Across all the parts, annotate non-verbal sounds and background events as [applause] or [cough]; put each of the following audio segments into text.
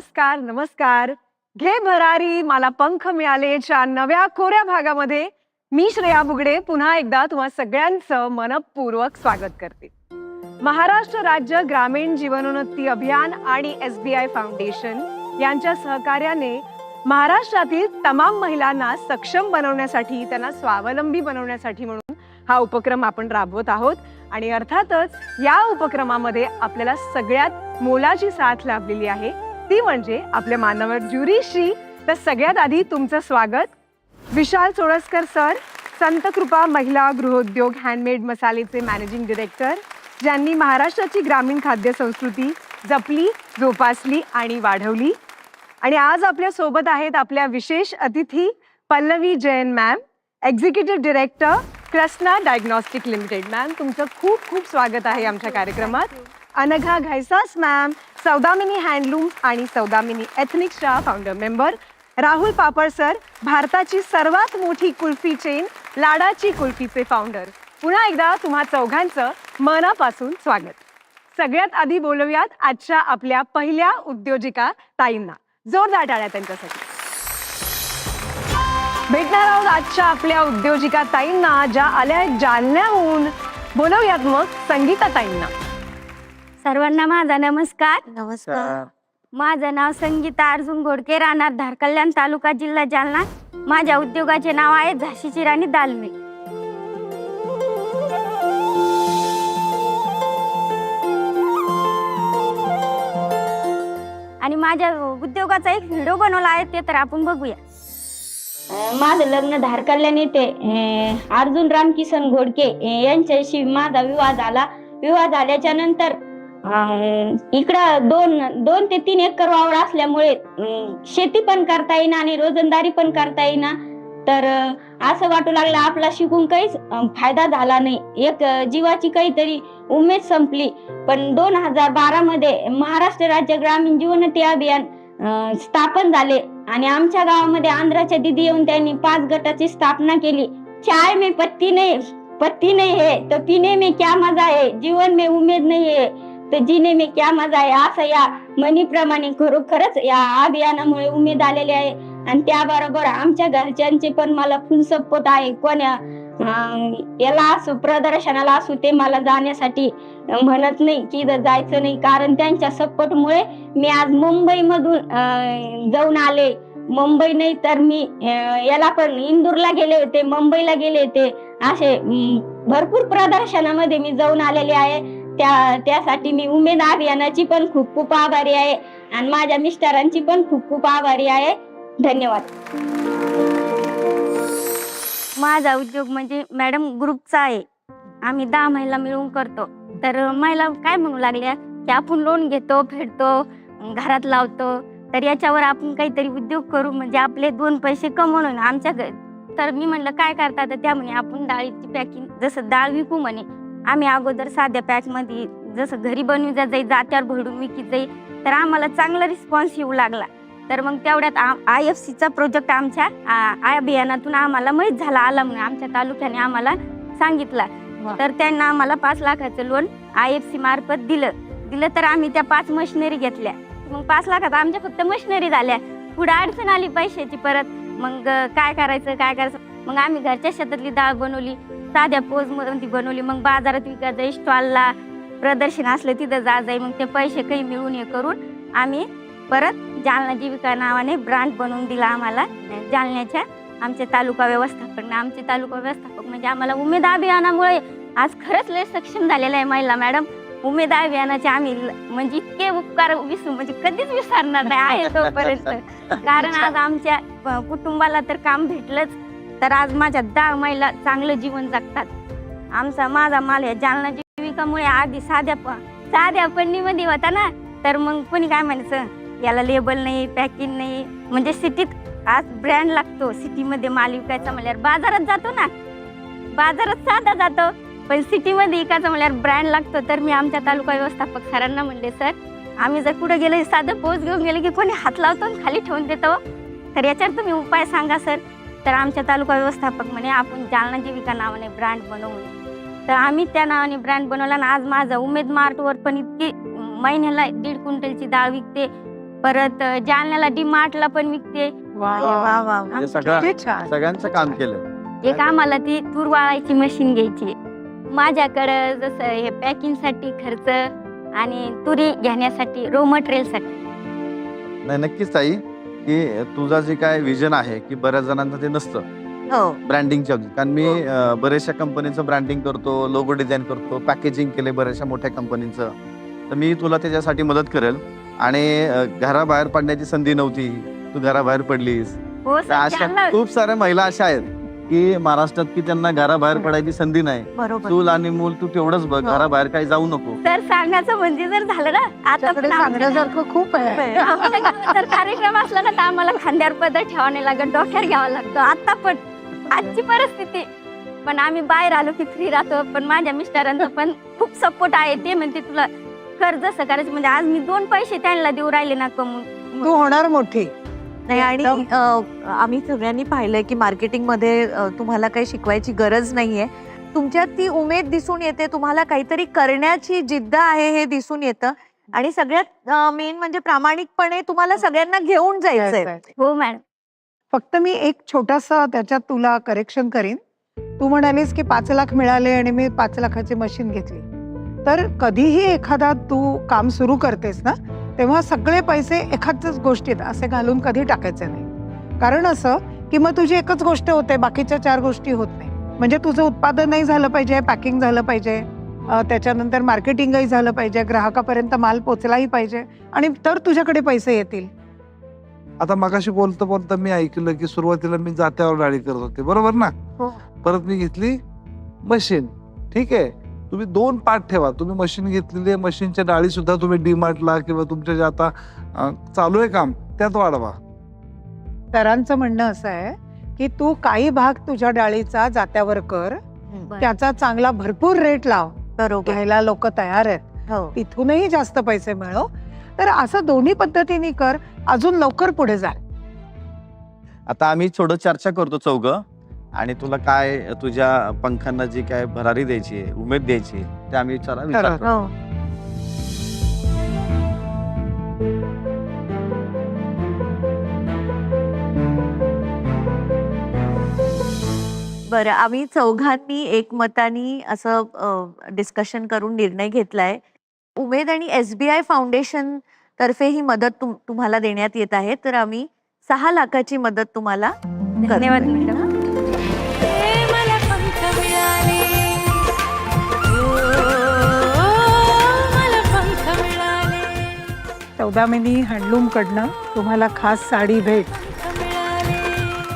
नमस्कार नमस्कार. घे भरारी मला पंख मिळालेच्या नव्या कोऱ्या भागामध्ये. मी श्रेया बुगडे पुन्हा एकदा तुम्हा सगळ्यांचं मनपूर्वक स्वागत करते. महाराष्ट्र राज्य ग्रामीण जीवनोन्नती अभियान आणि एस बी आय फाउंडेशन यांच्या सहकार्याने महाराष्ट्रातील तमाम महिलांना सक्षम बनवण्यासाठी त्यांना स्वावलंबी बनवण्यासाठी म्हणून हा उपक्रम आपण राबवत आहोत. आणि अर्थातच या उपक्रमामध्ये आपल्याला सगळ्यात मोलाची साथ लाभलेली आहे. ती म्हणजे आपल्या मानवर ज्युरीश्री तर सगळ्यात आधी तुमचं स्वागत. विशाल सोळसकर सर संत कृपा महिला गृहोद्योग हँडमेड मसालेचे मॅनेजिंग डिरेक्टर ज्यांनी महाराष्ट्राची ग्रामीण खाद्य संस्कृती जपली जोपासली आणि वाढवली. आणि आज आपल्यासोबत आहेत आपल्या विशेष अतिथी Pallavi Jain ma'am executive director Krishna diagnostic limited ma'am तुमचं खूप खूप स्वागत आहे आमच्या कार्यक्रमात. अनघा घैसास मॅम सौदामिनी हँडलूम आणि Saudamini एथनिक्सच्या founder member Rahul Papad sir भारताची सर्वात मोठी कुल्फी चेन लाडाची कुल्फीचे फाउंडर पुन्हा एकदा तुम्हा चौघांचं मनापासून स्वागत. सगळ्यात आधी बोलूयात आजच्या आपल्या पहिल्या उद्योजिका ताईंना. जोरदार टाळ्या त्यांच्यासाठी. भेटणार आहोत आजच्या आपल्या उद्योजिका ताईंना ज्या आल्या जालन्याहून. बोलवूयात मग संगीता ताईंना. सर्वांना माझा नमस्कार. नमस्कार. माझं नाव संगीता अर्जुन घोडके राहणार धारकल्याण तालुका जिल्हा जालना. माझ्या उद्योगाचे नाव आहे झाशीची राणी दालमी. आणि माझ्या उद्योगाचा एक व्हिडिओ बनवला आहे ते तर आपण बघूया. माझं लग्न धारकल्याण येथे अं, अर्जुन रामकिसन घोडके अं, यांच्याशी माझा विवाह झाला विवाह झाल्याच्यानंतर इकडं दोन दोन ते तीन एकर वावर असल्यामुळे शेती पण करता येईना आणि रोजंदारी पण करता येईना. तर असं वाटू लागलं आपला शिकून काहीच फायदा झाला नाही. एक जीवाची काहीतरी उमेद संपली. पण दोन हजार बारा मध्ये महाराष्ट्र राज्य ग्रामीण जीवनोन्नती अभियान स्थापन झाले. आणि आमच्या गावामध्ये आंध्राच्या दिदी येऊन त्यांनी पाच गटाची स्थापना केली. चाय में पत्ती नाही पत्ती नाही है. तो पिणे मे क्या मजा आहे. जीवन में उमेद नाही आहे. तर जिने मी क्या मजा आहे असं या म्हणीप्रमाणे खरोखरच या अभियानामुळे उमेद आलेली आहे. आणि त्याबरोबर आमच्या घरच्यांचे पण मला फुल सपोर्ट आहे. कोण्या याला असो प्रदर्शनाला असो ते मला जाण्यासाठी म्हणत नाही की इथं जायचं नाही. कारण त्यांच्या सपोर्टमुळे मी आज मुंबई मधून जाऊन आले. मुंबई नाही तर मी याला पण इंदूरला गेले होते मुंबईला गेले होते. असे भरपूर प्रदर्शनामध्ये मी जाऊन आलेले आहे. त्या त्यासाठी मी उमेद अभियानाची पण खूप खूप आभारी आहे. आणि माझ्या मिस्टरांची पण खूप खूप आभारी आहे. धन्यवाद. माझा उद्योग म्हणजे मॅडम ग्रुपचा आहे. आम्ही दहा महिला मिळून करतो. तर महिला काय म्हणू लागल्या? की आपण लोन घेतो फेडतो घरात लावतो. तर याच्यावर आपण काहीतरी उद्योग करू. म्हणजे आपले दोन पैसे कमवून आमच्या तर मी म्हणलं काय करता? तर त्या म्हणे आपण डाळीची पॅकिंग जसं डाळ विकू म्हणे. आम्ही अगोदर साध्या पॅकमध्ये जसं घरी बनवी जाई जात्यावर भरून विकी जाई तर आम्हाला चांगला रिस्पॉन्स येऊ लागला. तर मग तेवढ्यात आय एफ सीचा प्रोजेक्ट आमच्या अभियानातून आम्हाला माहीत झाला आला म्हणून आमच्या तालुक्याने आम्हाला सांगितला. तर त्यांना आम्हाला पाच लाखाचं लोन आय एफ सी मार्फत दिलं. दिलं तर आम्ही त्या पाच मशिनरी घेतल्या. मग पाच लाखात आमच्या फक्त मशिनरी झाल्या. पुढे अडचण आली पैशाची परत. मग काय करायचं काय करायचं? मग आम्ही घरच्या शेतातली डाळ बनवली. साध्या पोजमध्ये बनवली. मग बाजारात विकायचं स्टॉलला प्रदर्शन असलं तिथं जा जाई मग ते पैसे काही मिळून हे करून आम्ही परत जालना जीविका नावाने ब्रँड बनवून दिला आम्हाला. जालन्याच्या आमचे तालुका व्यवस्थापक. आमचे तालुका व्यवस्थापक म्हणजे आम्हाला उमेद अभियानामुळे आज खरंच लय सक्षम झालेलं आहे महिला मॅडम. उमेद अभियानाचे आम्ही म्हणजे इतके उपकार विसरू म्हणजे कधीच विसरणार नाही आहे तोपर्यंत. कारण आज आमच्या कुटुंबाला तर काम भेटलंच. तर आज माझ्या दहा महिला चांगलं जीवन जगतात. आमचा माझा माल या जालना जीविकामुळे आधी साध्या प- साध्या पन्नीमध्ये होता ना? तर मग कोणी काय म्हणायचं? याला लेबल नाही पॅकिंग नाही. म्हणजे सिटीत आज ब्रँड लागतो. सिटीमध्ये माल विकायचा म्हणल्यावर बाजारात जातो ना? बाजारात साधा जातो. पण सिटीमध्ये विकायचं म्हणल्यावर ब्रँड लागतो. तर मी आमच्या तालुका व्यवस्थापक सरांना म्हणले सर आम्ही जर कुठं गेलो साधं पोच घेऊन गेलं की कोणी हात लावतो आणि खाली ठेवून देतो? तर याच्यावर तुम्ही उपाय सांगा सर. तर आमच्या तालुका व्यवस्थापक म्हणे आपण जालना जीविका नावाने ब्रँड बनवू. म्हणे. तर आम्ही त्या नावाने ब्रँड बनवला आणि आज माझं उमेद मार्टवर पण इतकी महिन्याला दीड क्विंटलची डाळ विकते. परत जालन्याला डी मार्टला पण विकते. म्हणजे सगळं किती छान सगळ्यांचं काम केलं. एक आम्हाला ती तूर वाळायची मशीन घ्यायची. माझ्याकडं जसं हे पॅकिंगसाठी खर्च आणि तुरी घेण्यासाठी रो मटेरियलसाठी नाही नक्कीच ताई. की तुझा जे काय विजन आहे की बऱ्याच जणांना ते नसतं. हो. ब्रँडिंगच्या बाबतीत. कारण मी अं, बऱ्याचशा कंपनीचं ब्रँडिंग करतो लोगो डिझाईन करतो पॅकेजिंग केले बऱ्याचशा मोठ्या कंपनीचं तर मी तुला त्याच्यासाठी मदत करेल. आणि अं, घराबाहेर पडण्याची संधी नव्हती. तू घराबाहेर पडलीस. हो तर सर अशा खूप साऱ्या महिला अशा आहेत. की महाराष्ट्रात की त्यांना घराबाहेर पडायची संधी नाही. बरोबर. चूल आणि मूल तू तेवढंच बघ हो. घराबाहेर काही जाऊ नको. सर सांगायचं म्हणजे जर झालं ना आता सांगण्यासारखं खूप आहे. जर कार्यक्रम असला ना तर आम्हाला खांद्यावर पदर ठेवावा नाही लागत डोक्यावर घ्यावा लागतो. आता पण आजची परिस्थिती. पण आम्ही बाहेर आलो की फ्री राहतो पण माझ्या मिस्टरांचा पण खूप सपोर्ट आहे. ते म्हणते तुला कर जसं करायचं म्हणजे आज मी दोन पैसे त्यांना देऊ राहिले ना कमून तू होणार मोठी. नाही आणि. अ, आम्ही सगळ्यांनी पाहिलंय की मार्केटिंगमध्ये अ, तुम्हाला काही शिकवायची गरज नाहीये. तुमच्यात ती उमेद दिसून येते तुम्हाला काहीतरी करण्याची जिद्द आहे हे दिसून येतं. आणि सगळ्यात मेन म्हणजे प्रामाणिकपणे तुम्हाला सगळ्यांना घेऊन जायचंय. हो मॅडम. फक्त मी एक छोटासा त्याच्यात तुला करेक्शन करीन. तू म्हणालीस की पाच लाख मिळाले आणि मी पाच लाखाची मशीन घेतली. तर कधीही एखादा तू काम सुरू करतेस ना तेव्हा सगळे पैसे एखाद्याच गोष्टीत असे घालून कधी टाकायचे नाही. कारण असं की मग तुझी एकच गोष्ट होते बाकीच्या चार गोष्टी होत नाही. म्हणजे तुझं उत्पादनही झालं पाहिजे पॅकिंग झालं पाहिजे त्याच्यानंतर मार्केटिंगही झालं पाहिजे ग्राहकापर्यंत माल पोचलाही पाहिजे आणि तर तुझ्याकडे पैसे येतील. आता मगाशी बोलता बोलता मी ऐकलं की सुरुवातीला मी जात्यावर डाळी करत होते. बरोबर ना? हो. परत मी घेतली मशीन. ठीक आहे? तुम्ही दोन पार्ट ठेवा. तुम्ही मशीन घेतलेली आहे मशीनच्या डाळी सुद्धा तुम्ही डीमार्टला किंवा तुमच्या जे आता चालू आहे काम त्यात वाढवा. सरांचं म्हणणं असं आहे की तू काही भाग तुझ्या डाळीचा जात्यावर कर. त्याचा चांगला भरपूर रेट लाव. बरोबर. घ्यायला लोक तयार आहेत. हो. तिथूनही जास्त पैसे मिळव तर असं दोन्ही पद्धतीने कर अजून लवकर पुढे जा. आता आम्ही थोडं चर्चा करतो चौघ. आणि तुला काय तुझ्या पंखांना जी काय भरारी द्यायची आहे, उमेद द्यायची आहे, ते आम्ही विचारा विचार. करू. हो बरं आम्ही चौघांनी एकमतानी असं डिस्कशन करून निर्णय घेतलाय उमेद आणि एस बी आय फाउंडेशन तर्फे ही मदत तुम- तुम्हाला देण्यात येत आहे तर आम्ही सहा लाखाची मदत तुम्हाला धन्यवाद मॅडम चौदा मिनी हँडलूम कडनं तुम्हाला खास साडी भेट.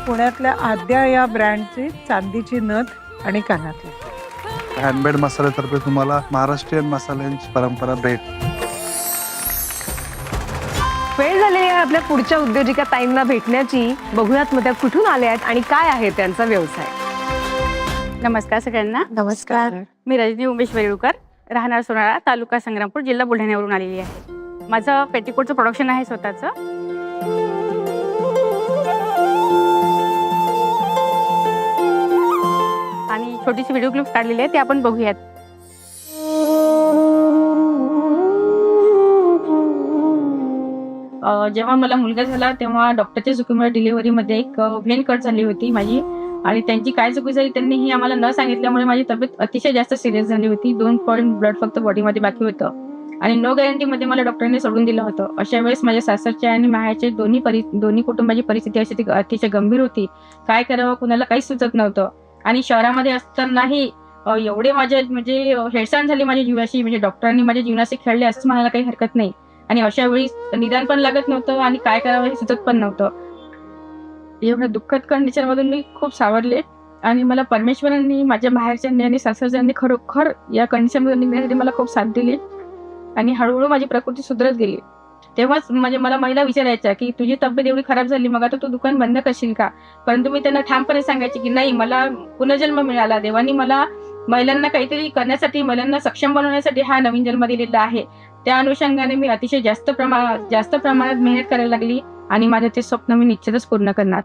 पुण्यातल्या आद्या या ब्रँडची चांदीची नथ आणि कानातली. हँडमेड मसाल्यातर्फे तुम्हाला महाराष्ट्रीयन मसाल्यांची परंपरा भेट. वेळ झालेली आहे आपल्या पुढच्या उद्योजिका ताईंना भेटण्याची. बघूयात मग त्या कुठून आल्या आहेत आणि काय आहे त्यांचा व्यवसाय. नमस्कार सगळ्यांना. नमस्कार. मी रजनी उमेश वेरुळकर राहणार सोनाळा तालुका संग्रामपूर जिल्हा बुलढाण्यावरून आलेली आहे. माझं पेटीकोटचं प्रोडक्शन आहे स्वतःचं. आणि छोटीशी व्हिडिओ क्लिप काढलेली आहे ते आपण बघूयात. जेव्हा मला मुलगा झाला तेव्हा डॉक्टरच्या चुकीमुळे डिलिव्हरीमध्ये एक व्हेन कट झाली होती माझी. आणि त्यांची काय चुकी झाली त्यांनी ही आम्हाला न सांगितल्यामुळे माझी तब्येत अतिशय जास्त सिरियस झाली होती. दोन पॉईंट ब्लड फक्त बॉडीमध्ये बाकी होतं. आणि नो गॅरंटीमध्ये मला डॉक्टरांनी सोडून दिलं होतं. अशा वेळेस माझ्या सासरच्या आणि मायाचे दोन्ही परि दोन्ही कुटुंबाची परिस्थिती अशी ती अतिशय गंभीर होती. काय करावं कुणाला काहीच सुचत नव्हतं. आणि शहरामध्ये असतानाही एवढे माझे म्हणजे हेळसाण झाली माझ्या जीवाशी म्हणजे डॉक्टरांनी माझ्या जीवनाशी खेळले असं म्हणायला काही हरकत नाही. आणि अशा वेळी निदान पण लागत नव्हतं आणि काय करावं हे सुचत पण नव्हतं. एवढ्या दुःखद कंडिशनमधून मी खूप सावरले. आणि मला परमेश्वरांनी माझ्या बाहेरच्यांनी आणि सासरच्यांनी खरोखर या कंडिशनमधून निघण्यासाठी मला खूप साथ दिली. आणि हळूहळू माझी प्रकृती सुधरत गेली. तेव्हाच म्हणजे मला महिला विचारायच्या की तुझी तब्येत एवढी खराब झाली मग आता तू दुकान बंद करशील का? परंतु मी त्यांना ठामपणे सांगायचे की नाही मला पुनर्जन्म मिळाला. देवानी मला महिलांना काहीतरी करण्यासाठी महिलांना सक्षम बनवण्यासाठी हा नवीन जन्म दिलेला आहे. त्या अनुषंगाने मी अतिशय जास्त प्रमाणात जास्त प्रमाणात मेहनत करायला लागली आणि माझं ते स्वप्न मी निश्चितच पूर्ण करणार.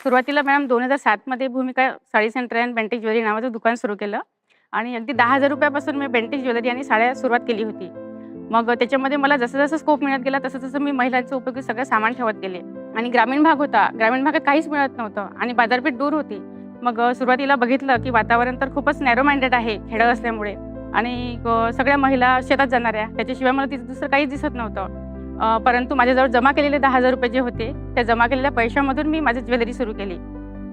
सुरुवातीला मॅडम दोन हजार सातमध्ये भूमिका साडी सेंटर अँड बँटिक ज्वेलरी नावाचं दुकान सुरू केलं. आणि अगदी दहा हजार रुपयापासून मी बेंटिक ज्वेलरी आणि साड्या सुरुवात केली होती. मग त्याच्यामध्ये मला जसं जसं स्कोप मिळत गेला तसं तसं मी महिलांचं उपयोगी सगळं सामान ठेवत गेले. आणि ग्रामीण भाग होता. ग्रामीण भागात काहीच मिळत नव्हतं. आणि बाजारपेठ दूर होती. मग सुरुवातीला बघितलं की वातावरण तर खूपच नॅरो माइंडेड आहे खेडं असल्यामुळे. आणि सगळ्या महिला शेतात जाणाऱ्या. त्याच्याशिवाय मला तिथं दुसरं काहीच दिसत नव्हतं. परंतु माझ्याजवळ जमा केलेले दहा हजार रुपये जे होते त्या जमा केलेल्या पैशामधून मी माझी ज्वेलरी सुरू केली.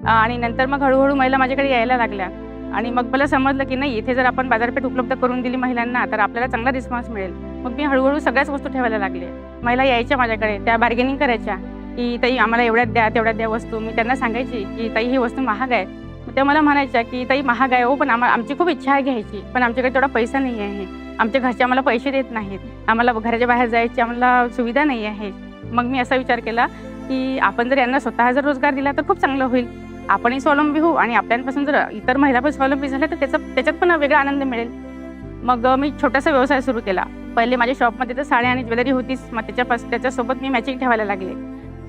आणि नंतर मग हळूहळू महिला माझ्याकडे यायला लागल्या. आणि मग मला समजलं की नाही इथे जर आपण बाजारपेठ उपलब्ध करून दिली महिलांना तर आपल्याला चांगला रिस्पॉन्स मिळेल. मग मी हळूहळू सगळ्याच वस्तू ठेवायला लागले. महिला यायच्या माझ्याकडे त्या बार्गेनिंग करायच्या. की ताई आम्हाला एवढ्यात द्या तेवढ्यात द्या वस्तू. मी त्यांना सांगायची की ताई ही वस्तू महाग आहे. मग त्या मला म्हणायच्या की ताई महाग आहे हो पण आम्हाला आमची खूप इच्छा आहे घ्यायची पण आमच्याकडे तेवढा पैसा नाही आहे. आमच्या घरचे आम्हाला पैसे देत नाहीत. आम्हाला घराच्या बाहेर जायची आम्हाला सुविधा नाही आहे. मग मी असा विचार केला की आपण जर यांना स्वतः जर रोजगार दिला तर खूप चांगलं होईल. आपणही स्वावलंबी होऊ आणि आपल्यापासून जर इतर महिला पण स्वावलंबी झाल्या तर त्याचा त्याच्यात पण वेगळा आनंद मिळेल. मग मी छोटासा व्यवसाय सुरू केला. पहिले माझ्या शॉपमध्ये तर साड्या आणि ज्वेलरी होतीच. मग त्याच्यापास त्याच्यासोबत मी मॅचिंग ठेवायला लागले.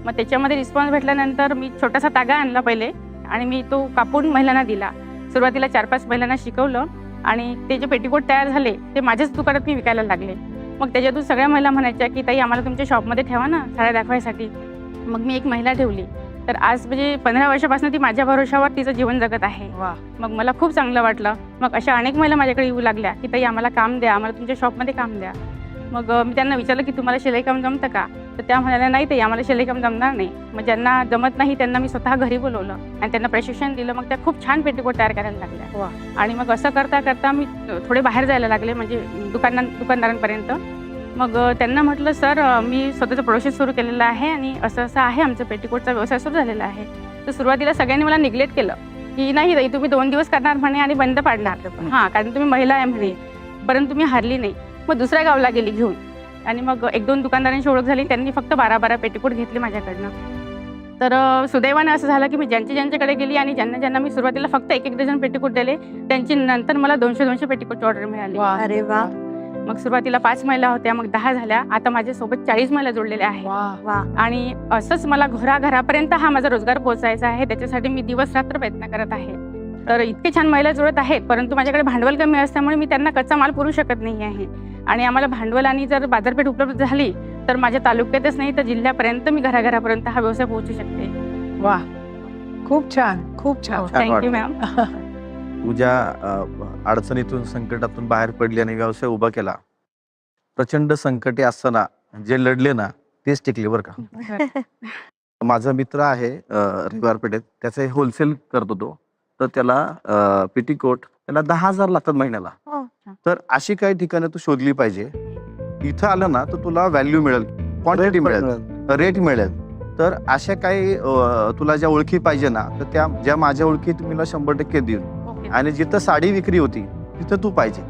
मग त्याच्यामध्ये रिस्पॉन्स भेटल्यानंतर मी छोटासा तागा आणला पहिले आणि मी तो कापून महिलांना दिला. सुरुवातीला चार पाच महिलांना शिकवलं. आणि ते जे पेटीकोट तयार झाले ते माझ्याच दुकानात मी विकायला लागले. मग त्याच्यातून सगळ्या महिला म्हणायच्या की ताई आम्हाला तुमच्या शॉपमध्ये ठेवा ना साड्या दाखवायसाठी. मग मी एक महिला ठेवली. तर आज म्हणजे पंधरा वर्षापासून ती माझ्या भरोशावर तिचं जीवन जगत आहे. वा मग मला खूप चांगलं वाटलं. मग अशा अनेक महिला माझ्याकडे येऊ लागल्या की ताई आम्हाला काम द्या आम्हाला तुमच्या शॉपमध्ये काम द्या. मग मी त्यांना विचारलं की तुम्हाला शिलाई काम जमतं का? तर त्या म्हणाल्या नाही ताई आम्हाला शिलाई काम जमणार नाही. मग ज्यांना जमत नाही त्यांना मी स्वतः घरी बोलवलं आणि त्यांना प्रशिक्षण दिलं. मग त्या खूप छान पेटीकोट तयार करायला. लागल्या. आणि मग असं करता करता मी थोडे बाहेर जायला लागले म्हणजे दुकानां दुकानदारांपर्यंत. मग त्यांना म्हटलं सर मी स्वतःचं प्रोसेस सुरू केलेलं आहे आणि असं असं आहे आमचं पेटीकोटचा व्यवसाय सुरू झालेला आहे. तर सुरुवातीला सगळ्यांनी मला निग्लेक्ट केलं की नाही ताई तुम्ही दोन दिवस करणार म्हणे आणि बंद पाडणार. हां कारण तुम्ही महिला आहे म्हणे परंतु मी हारली नाही. मग दुसऱ्या गावला गेली घेऊन. आणि मग एक दोन दुकानदारांची ओळख झाली त्यांनी फक्त बारा बारा पेटीकोट घेतले माझ्याकडनं. तर सुदैवानं असं झालं की मी ज्यांची ज्यांच्याकडे गेली आणि ज्यांना ज्यांना मी सुरुवातीला फक्त एक एक डझन पेटीकोट दिले त्यांची नंतर मला दोनशे दोनशे पेटीकोटची ऑर्डर मिळाली. अरे वा. मग सुरुवातीला पाच महिला होत्या मग दहा झाल्या आता माझ्यासोबत चाळीस महिला जोडलेल्या आहेत. वा. वा. आणि असंच मला घराघरापर्यंत हा माझा रोजगार पोहोचायचा आहे त्याच्यासाठी मी दिवस रात्र प्रयत्न करत आहे. तर इतके छान महिला जुळत आहेत परंतु माझ्याकडे भांडवल कमी असल्यामुळे मी त्यांना कच्चा माल पुरू शकत नाही आहे. आणि आम्हाला भांडवल आणि जर बाजारपेठ उपलब्ध झाली तर माझ्या तालुक्यातच नाही तर जिल्ह्यापर्यंत मी घराघरापर्यंत हा व्यवसाय पोहोचू शकते. वा. खूप छान खूप छान. छान थँक्यू. मॅम तुझ्या अडचणीतून संकटातून बाहेर पडली आणि व्यवसाय उभा केला प्रचंड संकटे असताना जे लढले ना तेच टिकले बरं का. [laughs] माझा मित्र आहे अ, रविवारपेठेत त्याचं होलसेल करतो तो तर त्याला पेटीकोट त्याला दहा हजार लागतात महिन्याला. हो. तर अशी काही ठिकाणं तू शोधली पाहिजे. इथं आलं ना तर तुला व्हॅल्यू मिळेल. क्वांटिटी मिळेल. मिळेल. रेट मिळेल. तर अशा काही अ, तुला ज्या ओळखी पाहिजे ना तर त्या ज्या माझ्या ओळखीत मी शंभर टक्के देईन. ओके. आणि जिथं साडी विक्री होती तिथं तू पाहिजे.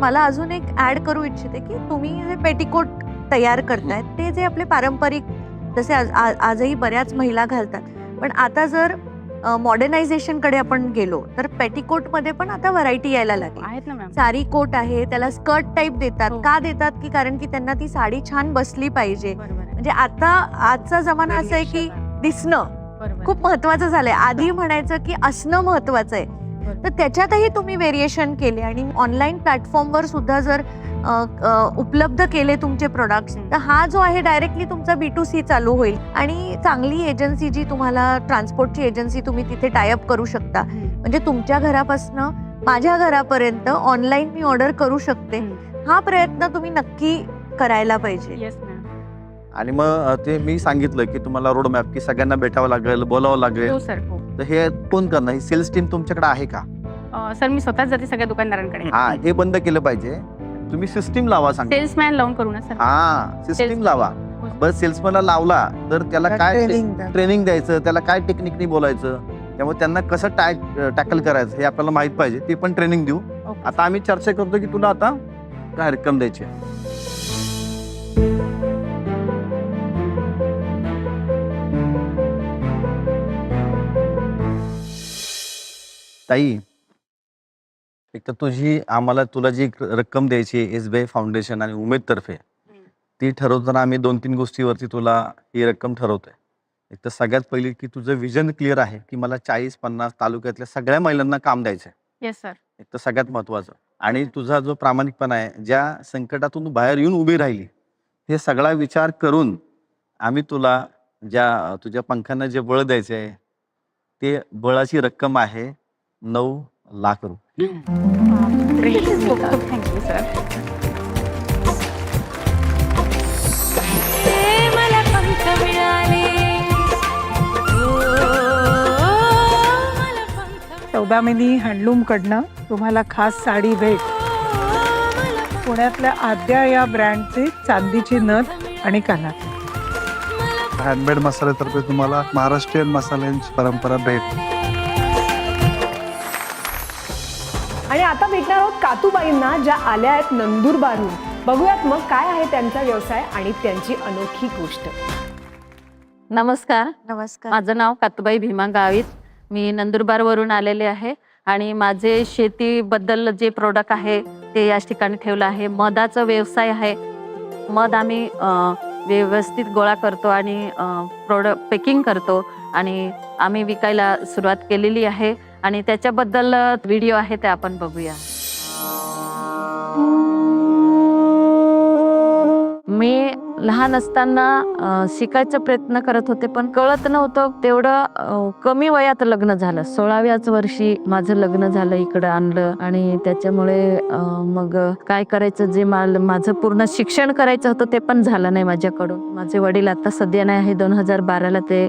मला अजून एक ऍड करू इच्छिते की तुम्ही जे पेटीकोट तयार करतायत ते जे आपले पारंपरिक जसे आज- आ- आजही बऱ्याच महिला घालतात. पण आता जर मॉडर्नायझेशनकडे आपण गेलो तर पेटीकोटमध्ये पण आता व्हरायटी यायला लागली. आहेत ना मॅम साडी कोट आहे त्याला स्कर्ट टाईप देतात. हो. का देतात? की कारण की त्यांना ती साडी छान बसली पाहिजे. बरोबर. म्हणजे आता आजचा जमाना असा आहे की दिसणं खूप महत्वाचं झालंय. आधी म्हणायचं की असणं महत्वाचं आहे. तर त्याच्यातही तुम्ही व्हेरिएशन केले आणि ऑनलाईन प्लॅटफॉर्मवर सुद्धा जर उपलब्ध केले तुमचे प्रोडक्ट्स हम्म. तर हा जो आहे डायरेक्टली तुमचा बी टू सी चालू होईल. आणि चांगली एजन्सी जी तुम्हाला ट्रान्सपोर्टची एजन्सी तुम्ही तिथे टायअप करू शकता. म्हणजे तुमच्या घरापासून माझ्या घरापर्यंत ऑनलाईन मी ऑर्डर करू शकते. हा प्रयत्न तुम्ही नक्की करायला पाहिजे. येस मॅम आणि मग ते मी सांगितलं की तुम्हाला रोड मॅप की सगळ्यांना भेटावं लागेल बोलावं लागेल. सर हो. तर हे कोण करणार? ही सेल्स टीम तुमच्याकडे आहे का? अं, सर मी स्वतःच जाते सगळ्या दुकानदारांकडे. हा हे बंद केलं पाहिजे. तुम्ही सिस्टीम लावा सांग सेल्समॅन लावून करू ना सर. हा सिस्टीम Sales- लावा. बस सेल्समॅनला लावला तर त्याला काय द्या. ट्रेनिंग द्यायचं त्याला काय टेक्निकनी बोलायचं त्यामुळे त्यांना कसं टॅक टॅकल करायचं हे आपल्याला माहीत पाहिजे. ते पण ट्रेनिंग देऊ. ओके. आता आम्ही चर्चा करतो की तुला आता काय रक्कम द्यायची ताई एक तर तुझी आम्हाला तुला जी रक्कम द्यायची एस बी आय फाउंडेशन आणि उमेद तर्फे ती ठरवताना आम्ही दोन तीन गोष्टीवरती तुला ही रक्कम ठरवतोय. एक तर सगळ्यात पहिली की तुझं विजन क्लिअर आहे की मला चाळीस पन्नास तालुक्यातल्या सगळ्या महिलांना काम द्यायचंय. येस सर एक तर सगळ्यात महत्वाचं आणि तुझा जो प्रामाणिकपणा आहे ज्या संकटातून बाहेर येऊन उभी राहिली हे सगळा विचार करून आम्ही तुला ज्या तुझ्या पंखांना जे बळ द्यायचे आहे ते बळाची रक्कम आहे नऊ लाख रुपये. थँक्यू सर मिळाले. सौदामिनी हँडलूमकडनं तुम्हाला खास साडी भेट. पुण्यातल्या आद्या या ब्रँडची चांदीची नथ आणि कानात हँडमेड मसाल्यातर्फे तुम्हाला महाराष्ट्रीयन मसाल्यांची परंपरा भेट. आता भेटणार आहोत कातूबाईंना ज्या आल्या आहेत नंदुरबारहून. बघूयात मग काय आहे त्यांचा व्यवसाय आणि त्यांची अनोखी गोष्ट. नमस्कार. नमस्कार. माझं नाव कातुबाई भीमा गावित. मी नंदुरबारवरून आलेले आहे आणि माझे शेतीबद्दल जे प्रोडक्ट आहे ते याच ठिकाणी ठेवलं आहे. मधाचा व्यवसाय आहे. मध आम्ही व्यवस्थित गोळा करतो आणि प्रोडक्ट पॅकिंग करतो आणि आम्ही विकायला सुरुवात केलेली आहे. आणि त्याच्याबद्दल व्हिडिओ आहे ते आपण बघूया. मी लहान असताना शिकायचा प्रयत्न करत होते पण कळत नव्हतं. तेवढं कमी वयात लग्न झालं. सोळाव्याच वर्षी माझं लग्न झालं इकडं आणलं. आणि त्याच्यामुळे मग काय करायचं जे माल माझं पूर्ण शिक्षण करायचं होतं ते पण झालं नाही माझ्याकडून. माझे वडील आता सध्या नाही आहे. दोन हजार बाराला ते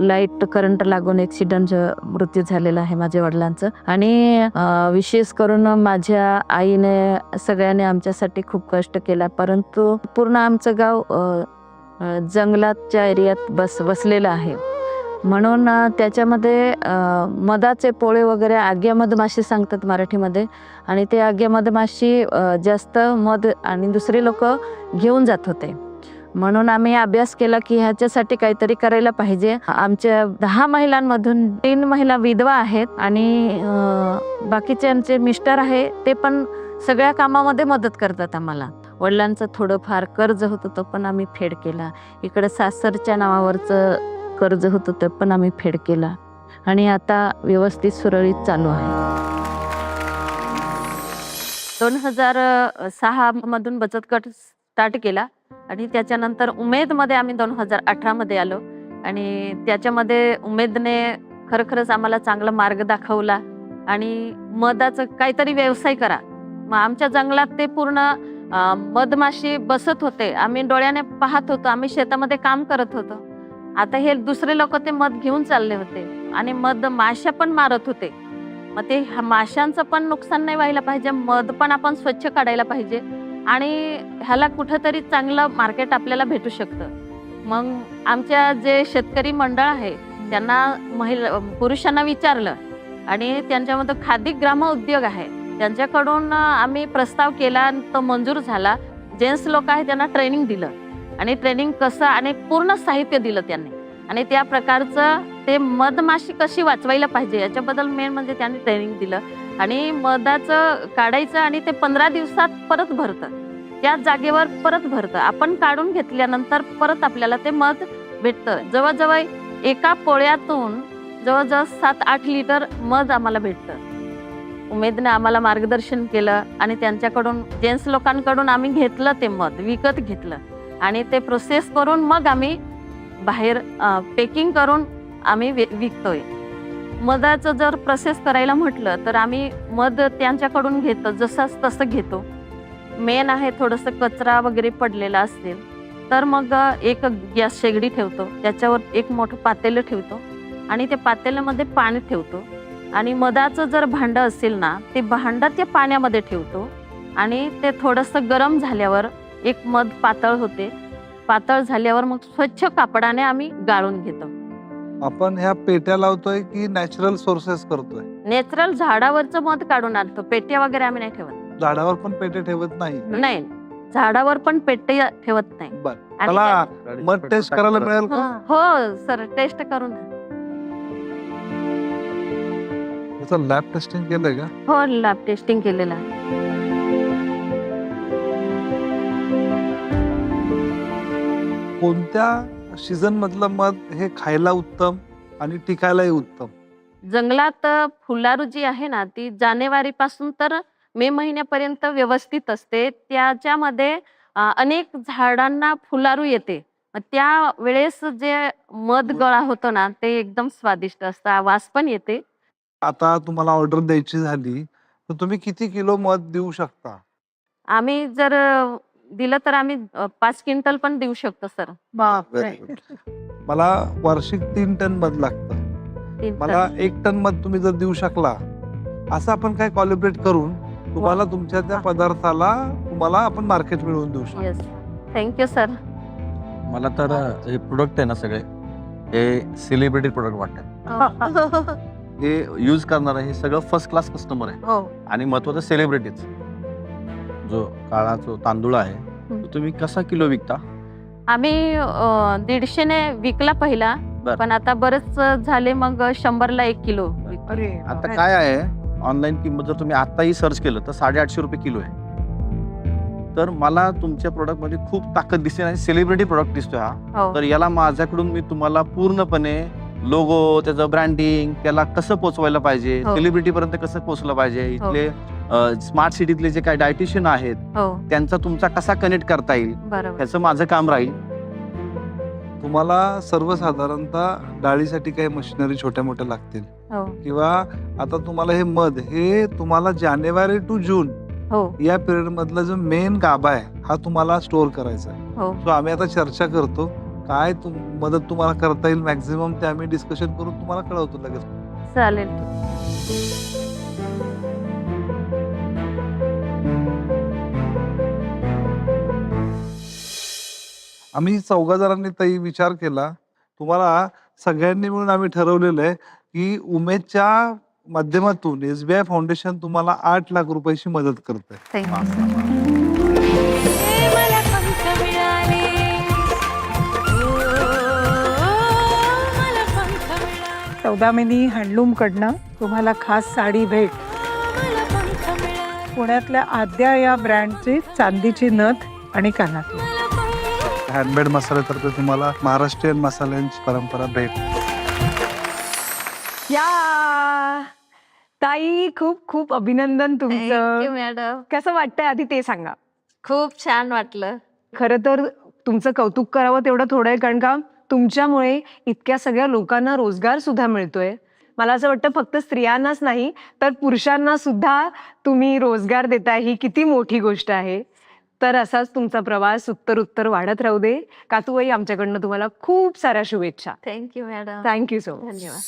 लाइट करंट लागून एक्सिडंट मृत्यू झालेला आहे माझ्या वडिलांचं. आणि विशेष करून माझ्या आईने सगळ्यांनी आमच्यासाठी खूप कष्ट केला. परंतु पूर्ण आमचं गाव जंगलातच्या जंगलाच्या एरियात बस वसलेलं आहे. म्हणून त्याच्यामध्ये मधाचे पोळे वगैरे आग्या मधमाशी सांगतात मराठीमध्ये. आणि ते आग्या मधमाशी जास्त मध आणि दुसरे लोक घेऊन जात होते. म्हणून आम्ही अभ्यास केला की ह्याच्यासाठी काहीतरी करायला पाहिजे. आमच्या दहा महिलांमधून तीन महिला विधवा आहेत आणि बाकीचे बाकीच्यांचे मिस्टर आहे ते पण सगळ्या कामामध्ये मदत करतात आम्हाला. वडिलांचं थोडंफार कर्ज होतं तो पण आम्ही फेड केला. इकडं सासरच्या नावावरचं कर्ज होतं ते पण आम्ही फेड केला. आणि आता व्यवस्थित सुरळीत चालू आहे. दोन हजार सहा मधून बचत गट स्टार्ट केला आणि त्याच्यानंतर उमेदमध्ये आम्ही दोन हजार अठरामध्ये आलो. आणि त्याच्यामध्ये उमेदने खरखरच आम्हाला चांगला मार्ग दाखवला. आणि मधाचं काहीतरी व्यवसाय करा. मग आमच्या जंगलात ते पूर्ण मधमाशी बसत होते. आम्ही डोळ्याने पाहत होतो. आम्ही शेतामध्ये काम करत होतो. आता हे दुसरे लोक ते मध घेऊन चालले होते. आणि मध माश्या पण मारत होते. मग ते ह्या माशांचं पण नुकसान नाही व्हायला पाहिजे. मध पण आपण स्वच्छ काढायला पाहिजे. आणि ह्याला कुठंतरी चांगलं मार्केट आपल्याला भेटू शकतं. मग आमच्या जे शेतकरी मंडळ आहे त्यांना महिला पुरुषांना विचारलं. आणि त्यांच्यामध्ये खादी ग्राम उद्योग आहे. त्यांच्याकडून आम्ही प्रस्ताव केला आणि तो मंजूर झाला. जेंट्स लोक आहे त्यांना ट्रेनिंग दिलं. आणि ट्रेनिंग कसं आणि पूर्ण साहित्य दिलं त्यांनी. आणि त्या प्रकारचं ते मधमाशी कशी वाचवायला पाहिजे याच्याबद्दल मेन म्हणजे त्यांनी ट्रेनिंग दिलं. आणि मधाचं काढायचं आणि ते पंधरा दिवसात परत भरतं. त्या जागेवर परत भरतं. आपण काढून घेतल्यानंतर परत आपल्याला ते मध भेटतं. जवळजवळ एका पोळ्यातून जवळजवळ सात आठ लिटर मध आम्हाला भेटतं. उमेदने आम्हाला मार्गदर्शन केलं आणि त्यांच्याकडून जेंट्स लोकांकडून आम्ही घेतलं ते मध विकत घेतलं. आणि ते प्रोसेस करून मग आम्ही बाहेर पॅकिंग करून आम्ही विकतोय. मधाचं जर प्रोसेस करायला म्हटलं तर आम्ही मध त्यांच्याकडून घेतो जसंच तसं घेतो. मेन आहे थोडंसं कचरा वगैरे पडलेला असेल तर मग एक गॅस शेगडी ठेवतो त्याच्यावर एक मोठं पातेलं ठेवतो आणि त्या पातेल्यामध्ये पाणी ठेवतो. आणि मधाचं जर भांडं असेल ना ते भांडं त्या पाण्यामध्ये ठेवतो आणि ते थोडंसं गरम झाल्यावर एक मध पातळ होते. पातळ झाल्यावर मग स्वच्छ कापडाने आम्ही गाळून घेतो. आपण ह्या पेट्या लावतोय की नॅचरल सोर्सेस करतोय? नॅचरल झाडावरचं मध काढून आणतो. पेट्या वगैरे आम्ही नाही ठेवत. झाडावर पण पेटे ठेवत नाही? नाही. झाडावर पण पेट्या ठेवत नाही. मला मध टेस्ट करायला मिळेल का? हो. सर. टेस्ट करून त्याचं लॅब टेस्टिंग केलंय का? हो लॅब टेस्टिंग केलेलं आहे. कोणत्या सीझन मधलं मध हे खायला उत्तम आणि टिकायलाही उत्तम? जंगलात फुलारू जी आहे ना ती जानेवारी पासून तर मे महिन्यापर्यंत व्यवस्थित असते. त्याच्यामध्ये अ, अनेक झाडांना फुलारू येते. मग त्या वेळेस जे मध गळा होतो ना ते एकदम स्वादिष्ट असतं. वास पण येते. आता तुम्हाला ऑर्डर द्यायची झाली तर तुम्ही किती किलो मध देऊ शकता? आम्ही जर अ, दिलं तर आम्ही अ, पाच क्विंटल पण देऊ शकतो सर. बापरे! Very good. मला वार्षिक तीन टन मध लागतं. तीन मला टन. एक टन मध तुम्ही जर देऊ शकला असं आपण काय कॉलिब्रेट करून तुम्हाला तुमच्या त्या पदार्थाला तुम्हाला आपण मार्केट मिळवून देऊ शकतो. येस थँक्यू सर मला तर हे प्रोडक्ट आहे ना सगळे हे सेलिब्रिटी प्रोडक्ट वाटतात. हे यूज करणारं हे सगळं फर्स्ट क्लास कस्टमर आहे. हो. आणि महत्वाचं सेलिब्रिटीज जो काळा जो तांदूळ आहे तो तुम्ही कसा किलो विकता? आम्ही अ, दीडशेने विकला पहिला बर. पण आता बरेच झाले मग शंभरला एक किलो विकतो. अरे आता काय आहे ऑनलाईन किंमत जर तुम्ही आताही सर्च केलं तर साडेआठशे रुपये किलो आहे. तर मला तुमच्या प्रोडक्टमध्ये खूप ताकद दिसते आणि सेलिब्रिटी प्रोडक्ट दिसतोय हा. हो. तर याला माझ्याकडून मी तुम्हाला पूर्णपणे लोगो त्याचं ब्रँडिंग त्याला कसं पोचवायला पाहिजे हो. सेलिब्रिटी पर्यंत कसं पोहोचलं पाहिजे इथले स्मार्ट सिटीतले जे काही डायटिशियन आहेत हो. त्यांचा तुमचा कसा कनेक्ट करता येईल? बरोबर. ह्याचं माझं काम राहील. तुम्हाला सर्वसाधारणतः डाळीसाठी काही मशिनरी छोट्या मोठ्या लागतील. हो. किंवा आता तुम्हाला हे मध हे तुम्हाला जानेवारी टू जून हो. या पिरियड मधला जो मेन गाभा आहे हा तुम्हाला स्टोअर करायचा आहे. हो. सो आम्ही आता चर्चा करतो काय तुम- मदत तुम्हाला करता येईल मॅक्झिमम ते आम्ही डिस्कशन करून तुम्हाला कळवतो लगेच. चालेल. आम्ही चौघा जणांनी ताई विचार केला. तुम्हाला सगळ्यांनी मिळून आम्ही ठरवलेलं आहे की उमेदच्या माध्यमातून एसबीआय फाउंडेशन तुम्हाला आठ लाख रुपयाची मदत करते थँक्यू सौदामिनी हँडलूम कडनं तुम्हाला खास साडी भेट. पुण्यातल्या आद्या या ब्रँडची चांदीची नथ आणि कानातली हँडमेड मसाल्यातर्फे तुम्हाला महाराष्ट्रीयन मसाल्यांची परंपरा भेट. या! ताई खूप खूप अभिनंदन तुमचं. मॅडम कसं वाटतंय आधी ते सांगा? खूप छान वाटलं. खरं तर तुमचं कौतुक करावं तेवढं थोडं आहे कारण का तुमच्यामुळे इतक्या सगळ्या लोकांना रोजगार सुद्धा मिळतोय. मला असं वाटतं फक्त स्त्रियांनाच नाही तर पुरुषांना सुद्धा तुम्ही रोजगार देताय ही किती मोठी गोष्ट आहे. तर असाच तुमचा प्रवास उत्तर उत्तर वाढत राहू दे. कातूबाई आमच्याकडनं तुम्हाला खूप साऱ्या शुभेच्छा. Thank you madam thank you so much धन्यवाद.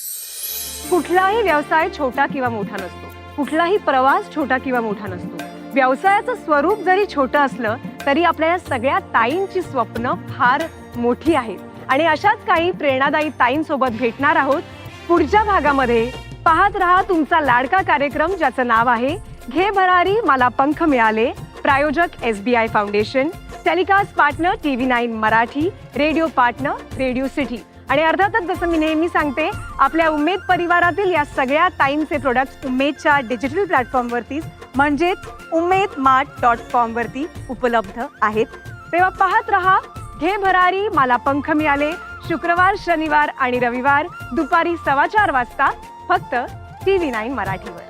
कुठलाही व्यवसाय छोटा किंवा मोठा नसतो. कुठलाही प्रवास छोटा किंवा मोठा नसतो. व्यवसायाचं स्वरूप जरी छोटं असलं तरी आपल्या या सगळ्या ताईंची स्वप्न फार मोठी आहेत. आणि अशाच काही प्रेरणादायी ताईंसोबत भेटणार आहोत. पुढच्या भागामध्ये पाहत रहा तुमचा लाडका कार्यक्रम ज्याचं नाव आहे घे भरारी मला पंख मिळाले प्रायोजक S B I foundation telecast partner T V nine Marathi radio partner Radio City. आणि अर्थातच जसं मी नेहमी सांगते आपल्या उमेद परिवारातील या सगळ्या ताईंचे प्रोडक्ट उमेदच्या डिजिटल प्लॅटफॉर्मवरतीच म्हणजेच उमेद मार्ट डॉट कॉमवरती उपलब्ध आहेत. तेव्हा पाहत रहा हे भरारी मला पंख मिळाले. शुक्रवार शनिवार आणि रविवार दुपारी सव्वा चार वाजता फक्त टी व्ही नाईन मराठीवर.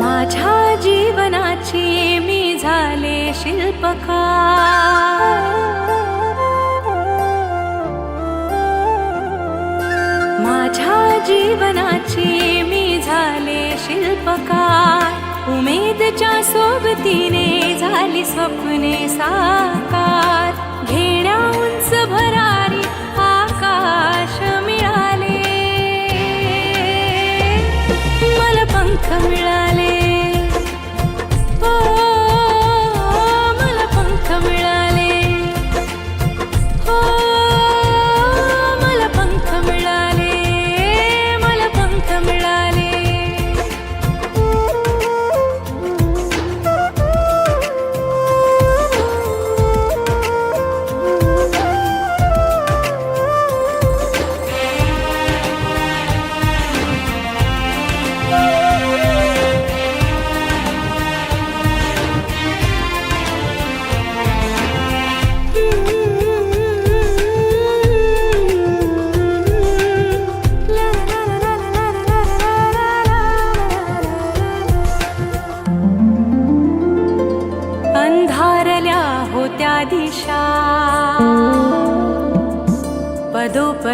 माझ्या जीवनाची मी झाले शिल्पकार. माझ्या जीवनाची मी झाले शिल्पकार. उमेदच्या सोबतीने झाली स्वप्ने सा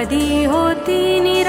कधी होती निराशा